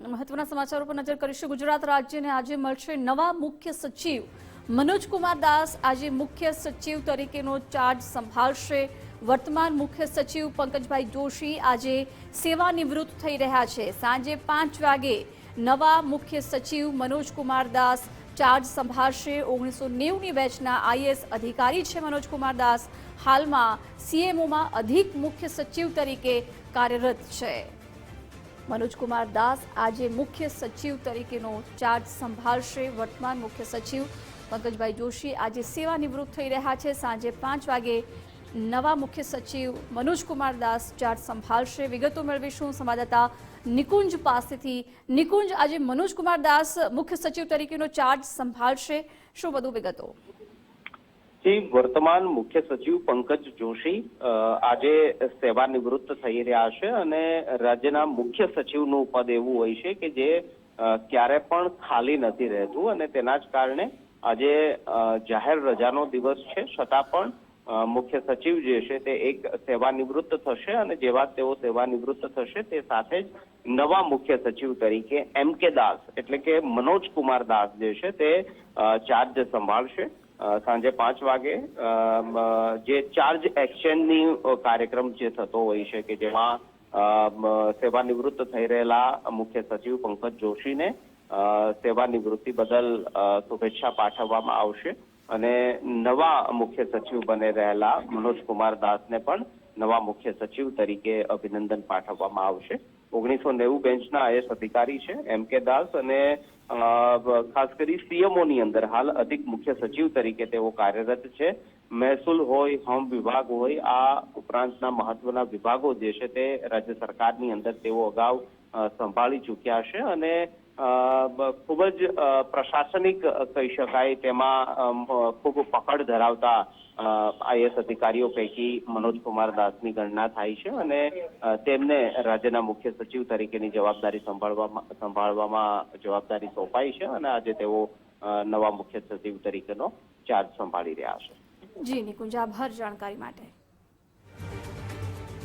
મહત્વના સમાચારો પર નજર કરીશું. ગુજરાત રાજ્યને આજે મળશે નવા મુખ્ય સચિવ. મનોજ કુમાર દાસ આજે મુખ્ય સચિવ તરીકેનો ચાર્જ સંભાળશે. વર્તમાન મુખ્ય સચિવ પંકજભાઈ જોશી આજે સેવા નિવૃત્ત થઈ રહ્યા છે. સાંજે પાંચ વાગે નવા મુખ્ય સચિવ મનોજ કુમાર દાસ ચાર્જ સંભાળશે. ઓગણીસો નેવુંની બેચના આઈએસ અધિકારી છે મનોજ કુમાર દાસ. હાલમાં સીએમઓમાં અધિક મુખ્ય સચિવ તરીકે કાર્યરત છે. મનોજ કુમાર દાસ આજે મુખ્ય સચિવ તરીકેનો ચાર્જ સંભાળશે. વર્તમાન મુખ્ય સચિવ પંકજભાઈ જોશી આજે સેવા નિવૃત્ત થઈ રહ્યા છે. સાંજે પાંચ વાગે નવા મુખ્ય સચિવ મનોજ કુમાર દાસ ચાર્જ સંભાળશે. વિગતો મેળવીશું સંવાદદાતા નિકુંજ પાસેથી. નિકુંજ, આજે મનોજ કુમાર દાસ મુખ્ય સચિવ તરીકેનો ચાર્જ સંભાળશે. શું વધુ વિગતો? જી, વર્તમાન મુખ્ય સચિવ પંકજ જોશી આજે સેવા નિવૃત્ત થઈ રહ્યા છે અને રાજ્યના મુખ્ય સચિવનું પદ એવું હોય છે કે જે ક્યારે પણ ખાલી નથી રહેતું અને તેના જ કારણે આજે જાહેર રજાનો દિવસ છે. છતાં પણ મુખ્ય સચિવ જે છે તે એક સેવા નિવૃત્ત થશે અને જેવા તેઓ સેવા નિવૃત્ત થશે તે સાથે જ નવા મુખ્ય સચિવ તરીકે એમ કે દાસ એટલે કે મનોજ કુમાર દાસ જે છે તે ચાર્જ સંભાળશે. સાંજે પાંચ વાગે. જે ચાર્જ એક્સચેન્જની કાર્યક્રમ જે થતો હોય છે કે જેમાં સેવાનિવૃત્ત સેવા નિવૃત્ત થઈ રહેલા મુખ્ય સચિવ પંકજ જોશીને અ, સેવા નિવૃત્તિ બદલ શુભેચ્છા પાઠવવામાં આવશે. અને નવા મુખ્ય સચિવ બની રહેલા મનોજ કુમાર દાસને પણ નવા મુખ્ય સચિવ તરીકે અભિનંદન પાઠવવામાં આવશે. ઓગણીસો નેવું બેન્ચના આઈએસ અધિકારી છે, એમ કે દાસ અને ખાસ કરી સીએમઓની અંદર હાલ અધિક મુખ્ય સચિવ તરીકે તેઓ કાર્યરત છે. મહેસૂલ હોય, હમ વિભાગ હોય, આ ઉપરાંતના મહત્વના વિભાગો જે છે તે રાજ્ય સરકારની અંદર તેઓ અગાઉ સંભાળી ચૂક્યા છે અને ખૂબ જ પ્રશાસનિક કહી શકાય તેમાં ખૂબ પકડ ધરાવતા આઈએસ અધિકારીઓ પૈકી મનોજ કુમાર દાસની ગણના થાય છે અને તેમને રાજ્યના મુખ્ય સચિવ તરીકેની જવાબદારી સંભાળવામાં સંભાળવામાં જવાબદારી સોંપાઈ છે અને આજે તેઓ નવા મુખ્ય સચિવ તરીકેનો ચાર્જ સંભાળી રહ્યા છે. જી નિકુંજ, આભાર જાણકારી માટે.